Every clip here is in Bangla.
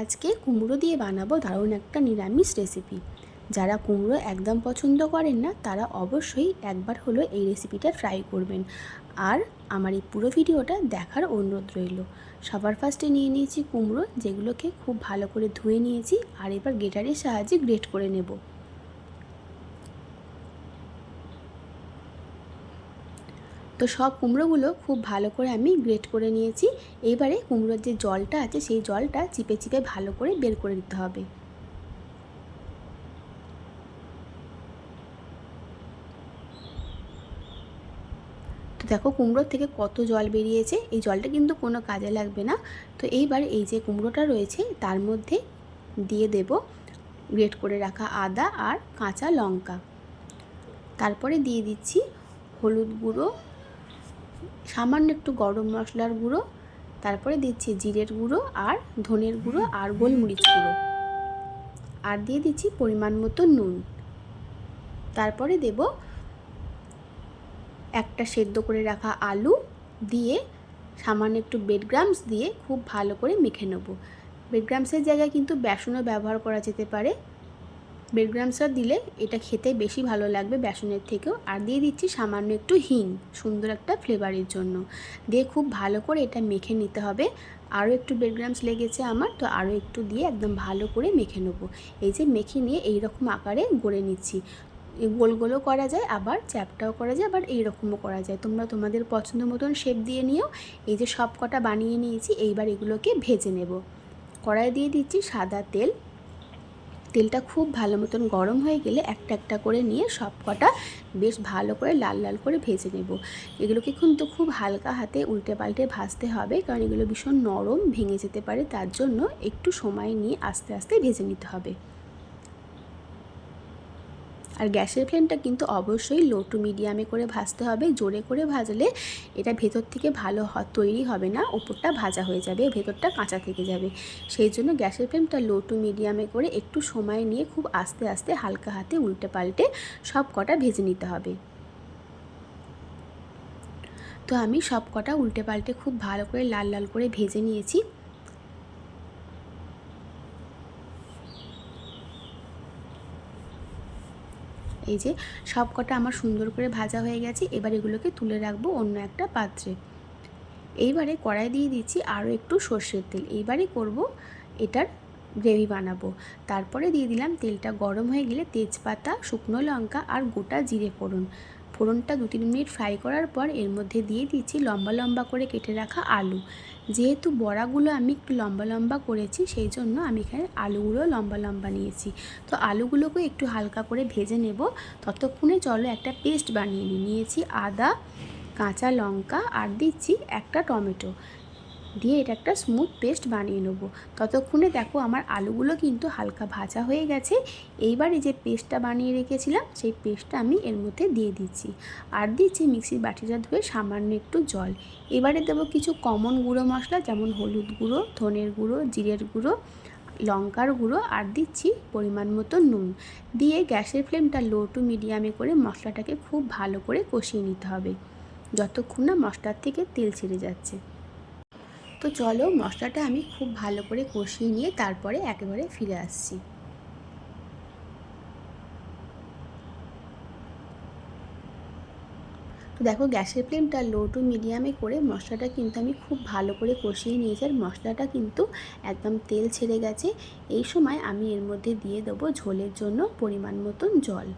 আজকে কুমড়ো দিয়ে বানাবো দারুণ একটা নিরামিষ রেসিপি যারা কুমড়ো একদম পছন্দ করেন না, তারা অবশ্যই একবার হলো এই রেসিপিটা ট্রাই করবেন। আর আমার এই পুরো ভিডিওটা দেখার অনুরোধ রইল। সবার ফার্স্টে নিয়ে নিয়েছি কুমড়ো, যেগুলোকে খুব ভালো করে ধুয়ে নিয়েছি, আর এবার গেটারের সাহায্যে গ্রেট করে নেব। তো সব কুমড়োগুলো খুব ভালো করে আমি গ্রেট করে নিয়েছি। এইবারে কুমড়োর যে জলটা আছে, সেই জলটা চিপে চিপে ভালো করে বের করে দিতে হবে। তো দেখো কুমড়োর থেকে কত জল বেরিয়েছে, এই জলটা কিন্তু কোনো কাজে লাগবে না। তো এইবার এই যে কুমড়োটা রয়েছে, তার মধ্যে দিয়ে দেব গ্রেট করে রাখা আদা আর কাঁচা লঙ্কা। তারপরে দিয়ে দিচ্ছি হলুদ গুঁড়ো সামান্য একটু গরম মশলার গুঁড়ো, তারপরে দিচ্ছি জিরের গুঁড়ো আর ধনের গুঁড়ো আর গোলমরিচ গুঁড়ো। আর দিয়ে দিচ্ছি পরিমাণ মতো নুন। তারপরে দেব একটা সেদ্ধ করে রাখা আলু দিয়ে সামান্য একটু বেডগ্রামস দিয়ে খুব ভালো করে মেখে নেব। বেডগ্রামসের জায়গায় কিন্তু বেসনও ব্যবহার করা যেতে পারে। বেডগ্রামসটা দিলে এটা খেতে বেশি ভালো লাগবে বেসনের থেকেও। আর দিয়ে দিচ্ছি সামান্য একটু হিং, সুন্দর একটা ফ্লেভারের জন্য। দিয়ে খুব ভালো করে এটা মেখে নিতে হবে। আরও একটু বেডগ্রামস লেগেছে আমার, তো আরও একটু দিয়ে একদম ভালো করে মেখে নেব। এই যে মেখে নিয়ে এই রকম আকারে গড়ে নিচ্ছি। গোল গোলও করা যায়, আবার চ্যাপটাও করা যায়, আবার এইরকমও করা যায়। তোমরা তোমাদের পছন্দ মতন শেপ দিয়ে নিও। এই যে সব কটা বানিয়ে নিয়েছি, এইবার এগুলোকে ভেজে নেব। কড়াই দিয়ে দিচ্ছি সাদা তেল। তেলটা খুব ভালো মতন গরম হয়ে গেলে একটা একটা করে নিয়ে সব কটা বেশ ভালো করে লাল লাল করে ভেজে নেব। এগুলোকে কিন্তু খুব হালকা হাতে উল্টে পাল্টে ভাজতে হবে কারণ এগুলো ভীষণ নরম ভেঙে যেতে পারে, তার জন্য একটু সময় নিয়ে আস্তে আস্তে ভেজে নিতে হবে। আর গ্যাসের ফ্লেমটা কিন্তু অবশ্যই লো টু মিডিয়ামে করে ভাজতে হবে। জোরে করে ভাজলে এটা ভেতর থেকে ভালো তৈরি হবে না, ওপরটা ভাজা হয়ে যাবে, ভেতরটা কাঁচা থেকে যাবে। সেই জন্য গ্যাসের ফ্লেমটা লো টু মিডিয়ামে করে একটু সময় নিয়ে খুব আস্তে আস্তে হালকা হাতে উল্টে পাল্টে সব কটা ভেজে নিতে হবে। তো আমি সব কটা উল্টে পাল্টে খুব ভালো করে লাল লাল করে ভেজে নিয়েছি। এই যে সব কটা আমার সুন্দর করে ভাজা হয়ে গেছে, এবার এগুলোকে তুলে রাখব অন্য একটা পাত্রে। এইবারে কড়াই দিয়ে দিচ্ছি আরও একটু সর্ষের তেল। এইবারে করব এটার গ্রেভি বানাবো। তারপরে দিয়ে দিলাম তেলটা গরম হয়ে গেলে তেজপাতা, শুকনো লঙ্কা আর গোটা জিরে ফোড়ন। ফোড়নটা দু তিন মিনিট ফ্রাই করার পর এর মধ্যে দিয়ে দিচ্ছি লম্বা লম্বা করে কেটে রাখা আলু। যেহেতু বড়াগুলো আমি একটু লম্বা লম্বা করেছি, সেই জন্য আমি এখানে আলুগুলো লম্বা লম্বা নিয়েছি। তো আলুগুলোকে একটু হালকা করে ভেজে নেব। ততক্ষণে চলো একটা পেস্ট বানিয়ে নিই। নিয়েছি আদা, কাঁচা লঙ্কা আর দিচ্ছি একটা টমেটো। দিয়ে এটা একটা স্মুথ পেস্ট বানিয়ে নেব। ততক্ষণে দেখো আমার আলুগুলো কিন্তু হালকা ভাজা হয়ে গেছে। এইবার এই যে পেস্টটা বানিয়ে রেখেছিলাম, সেই পেস্টটা আমি এর মধ্যে দিয়ে দিচ্ছি। আর দিচ্ছি মিক্সির বাটিটা ধুয়ে সামান্য একটু জল। এবারে দেবো কিছু কমন গুঁড়ো মশলা, যেমন হলুদ গুঁড়ো, ধনের গুঁড়ো, জিরের গুঁড়ো, লঙ্কার গুঁড়ো, আর দিচ্ছি পরিমাণ মতো নুন। দিয়ে গ্যাসের ফ্লেমটা লো টু মিডিয়ামে করে মশলাটাকে খুব ভালো করে কষিয়ে নিতে হবে। যতক্ষণ না মশলার থেকে তেল ছেড়ে যাচ্ছে। তো চলো মশলাটা আমি খুব ভালো করে কষিয়ে নিয়ে তারপরে একেবারে ফিরে আসছি। তো দেখো গ্যাসের ফ্লেমটা লো টু মিডিয়ামে করে মশলাটা কিন্তু আমি খুব ভালো করে কষিয়ে নিয়েছি আর মশলাটা কিন্তু একদম তেল ছেড়ে গেছে। এই সময় আমি এর মধ্যে দিয়ে দেবো ঝোলের জন্য পরিমাণ মতন জল।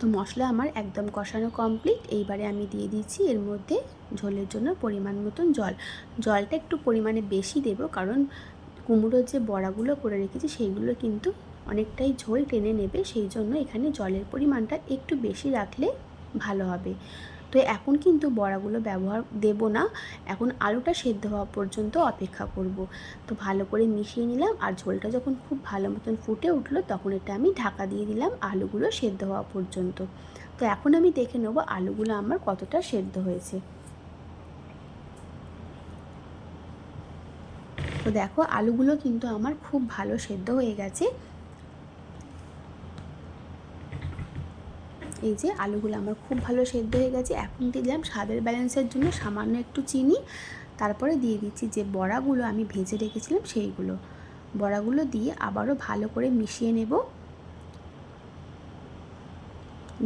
তো মশলা আমার একদম কষানো কমপ্লিট এইবারে আমি দিয়ে দিচ্ছি এর মধ্যে ঝোলের জন্য পরিমাণ মতন জল। জলটা একটু পরিমাণে বেশি দেব কারণ কুমড়োর যে বড়াগুলো করে রেখেছি সেইগুলো কিন্তু অনেকটাই ঝোল টেনে নেবে। সেই জন্য এখানে জলের পরিমাণটা একটু বেশি রাখলে ভালো হবে। তো এখন কিন্তু বড়াগুলো ব্যবহার দেব না। এখন আলুটা সেদ্ধ হওয়া পর্যন্ত অপেক্ষা করব। তো ভালো করে মিশিয়ে নিলাম আর ঝোলটা যখন খুব ভালো মতন ফুটে উঠল তখন এটা আমি ঢাকা দিয়ে দিলাম আলুগুলো সেদ্ধ হওয়া পর্যন্ত। তো এখন আমি দেখে নেব আলুগুলো আমার কতটা সেদ্ধ হয়েছে। তো দেখো আলুগুলো কিন্তু আমার খুব ভালো সেদ্ধ হয়ে গেছে। এই যে আলুগুলো আমার খুব ভালো সেদ্ধ হয়ে গেছে, এখন দিলাম স্বাদের ব্যালেন্সের জন্য সামান্য একটু চিনি। তারপরে দিয়ে দিচ্ছি যে বড়াগুলো আমি ভেজে রেখেছিলাম সেইগুলো। বড়াগুলো দিয়ে আবারও ভালো করে মিশিয়ে নেব।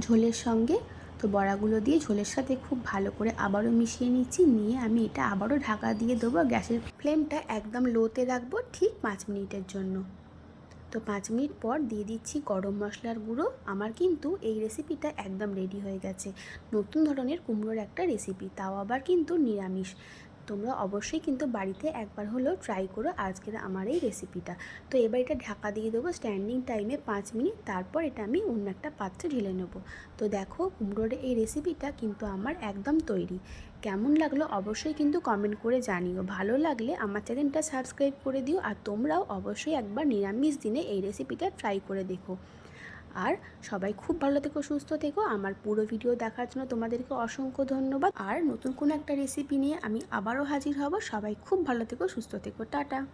ঝোলের সঙ্গে তো বড়াগুলো দিয়ে ঝোলের সাথে খুব ভালো করে আবারও মিশিয়ে নিচ্ছি, নিয়ে আমি এটা আবারও ঢাকা দিয়ে দেবো। গ্যাসের ফ্লেমটা একদম লোতে রাখব ঠিক পাঁচ মিনিটের জন্য। তো পাঁচ মিনিট পর দিয়ে দিচ্ছি গরম মশলার গুঁড়ো। আমার কিন্তু এই রেসিপিটা একদম রেডি হয়ে গেছে। নতুন ধরনের কুমড়োর একটা রেসিপি তাও আবার কিন্তু নিরামিষ। তোমরা অবশ্যই কিন্তু বাড়িতে একবার হলেও ট্রাই করো আজকের আমার এই রেসিপিটা তো এবার এটা ঢাকা দিয়ে দেবো স্ট্যান্ডিং টাইমে পাঁচ মিনিট, তারপর এটা আমি অন্য একটা পাত্রে ঢেলে নেব। তো দেখো কুমড়োর এই রেসিপিটা কিন্তু আমার একদম তৈরি। কেমন লাগল অবশ্যই কিন্তু কমেন্ট করে জানিও। ভালো লাগলে আমার চ্যানেলটা সাবস্ক্রাইব করে দিও আর তোমরাও অবশ্যই একবার নিরামিষ দিনে এই রেসিপিটা ট্রাই করে দেখো। আর সবাই খুব ভালো থেকো, সুস্থ থেকো। আমার পুরো ভিডিও দেখার জন্য তোমাদেরকে অসংখ্য ধন্যবাদ। আর নতুন কোনো একটা রেসিপি নিয়ে আমি আবারও হাজির হব। সবাই খুব ভালো থেকো, সুস্থ থেকো। টাটা।